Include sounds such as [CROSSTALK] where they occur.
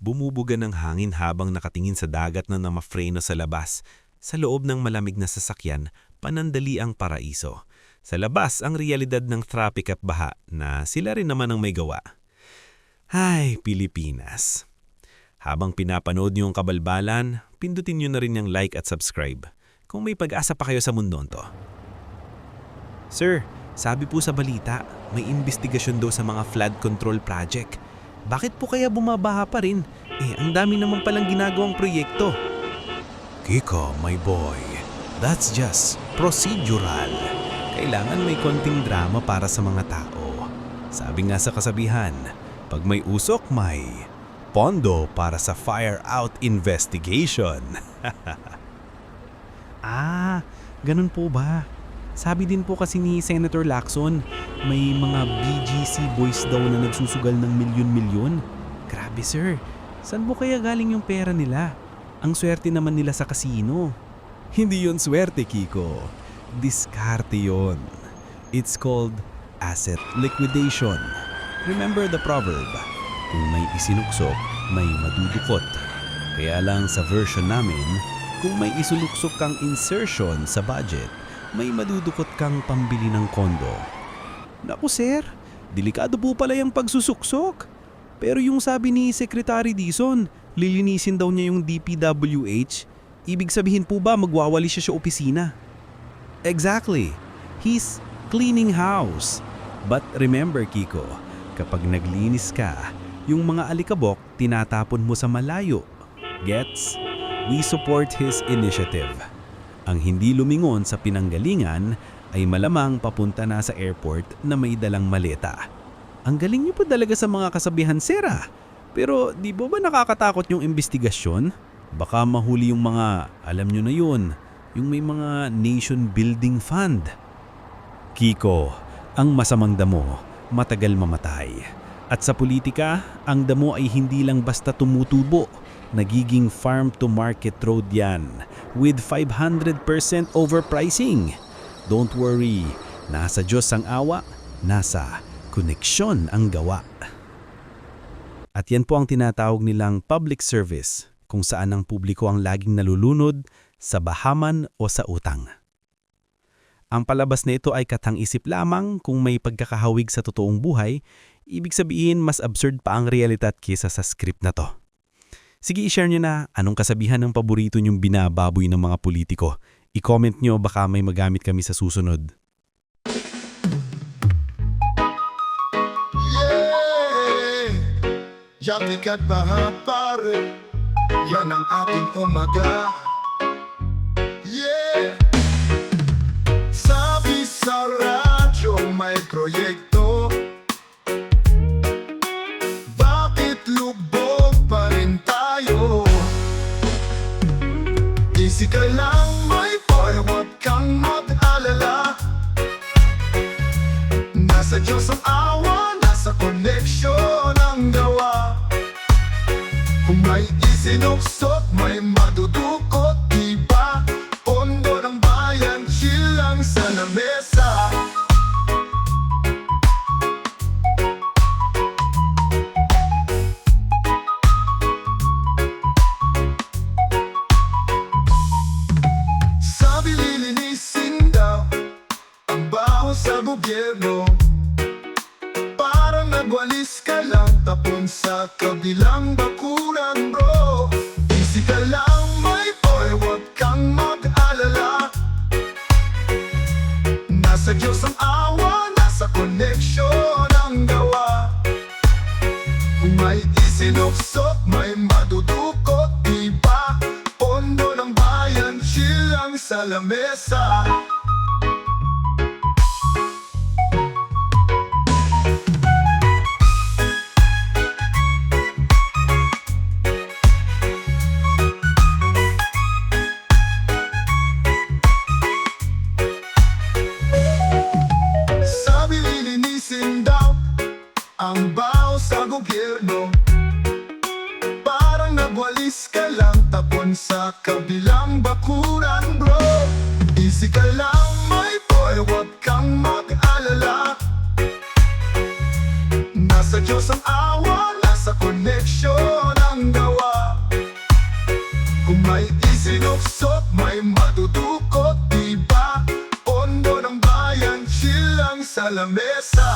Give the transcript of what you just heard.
Bumubuga ng hangin habang nakatingin sa dagat na namafreno sa labas. Sa loob ng malamig na sasakyan, panandali ang paraiso. Sa labas ang realidad ng traffic at baha na sila rin naman ang may gawa. Ay, Pilipinas. Habang pinapanood niyo ang kabalbalan, pindutin niyo na rin yung like at subscribe. Kung may pag-asa pa kayo sa mundong to. Sir, sabi po sa balita, may investigasyon daw sa mga flood control project. Bakit po kaya bumabaha pa rin? Eh, ang dami naman palang ginagawang proyekto. Kiko, my boy, that's just procedural. Kailangan may konting drama para sa mga tao. Sabi nga sa kasabihan, pag may usok, may pondo para sa fire out investigation. [LAUGHS] ah, ganun po ba? Sabi din po kasi ni Senator Lacson, may mga BGC boys daw na nagsusugal ng milyon-milyon. Grabe sir, saan po kaya galing yung pera nila? Ang swerte naman nila sa kasino. Hindi yon swerte, Kiko. Diskarte yon. It's called asset liquidation. Remember the proverb, kung may isinuksok, may madudukot. Kaya lang sa version namin, kung may isuluksok kang insertion sa budget, may madudukot kang pambili ng kondo. Naku sir, delikado po pala yung pagsusuksok. Pero yung sabi ni Secretary Dizon, lilinisin daw niya yung DPWH, ibig sabihin po ba magwawali siya sa opisina? Exactly. He's cleaning house. But remember Kiko, kapag naglinis ka, yung mga alikabok tinatapon mo sa malayo. Gets? We support his initiative. Ang hindi lumingon sa pinanggalingan ay malamang papunta na sa airport na may dalang maleta. Ang galing niyo po talaga sa mga kasabihan, Sera. Pero di ba ba nakakatakot yung investigasyon? Baka mahuli yung mga, alam nyo na yun, yung may mga nation building fund. Kiko, ang masamang damo, matagal mamatay. At sa politika, ang damo ay hindi lang basta tumutubo. Nagiging farm-to-market road yan with 500% overpricing. Don't worry, nasa Diyos ang awa, nasa koneksyon ang gawa. At yan po ang tinatawag nilang public service, kung saan ang publiko ang laging nalulunod sa bahaman o sa utang. Ang palabas na ito ay katang-isip lamang kung may pagkakahawig sa totoong buhay, ibig sabihin mas absurd pa ang realidad kesa sa script na to. Sige, i-share nyo na anong kasabihan ng paborito nyong binababoy ng mga politiko. I-comment nyo baka may magamit kami sa susunod. Yeah Jatik at baha Yan ang ating umaga Yeah Sabi sa radyo may proyekto Bakit lubog pa rin tayo? Ka lang Nasa Diyos ang awa, nasa connection ang gawa. Kung may isinuksok, may madudukot, di ba? Pondo ng bayan, chill lang sa lamesa. Sabi lilinisin daw ang baho sa gobyerno Parang nagwalis ka lang tapon sa kabilang bakuran bro. Easy ka lang my boy, huwag kang mag-alala. Nasa Diyos ang awa, nasa connection ang gawa. Kung may isinuksok, may madudukot, di ba? Pondo ng bayan, chill lang sa lamesa Sa kabilang bakuran bro. Easy ka lang my boy Huwag kang mag-alala. Nasa Diyos ang awa Nasa connection ang gawa. Kung may isinuksot May matutukot Diba? Ondo ng bayan Chill lang sa lamesa.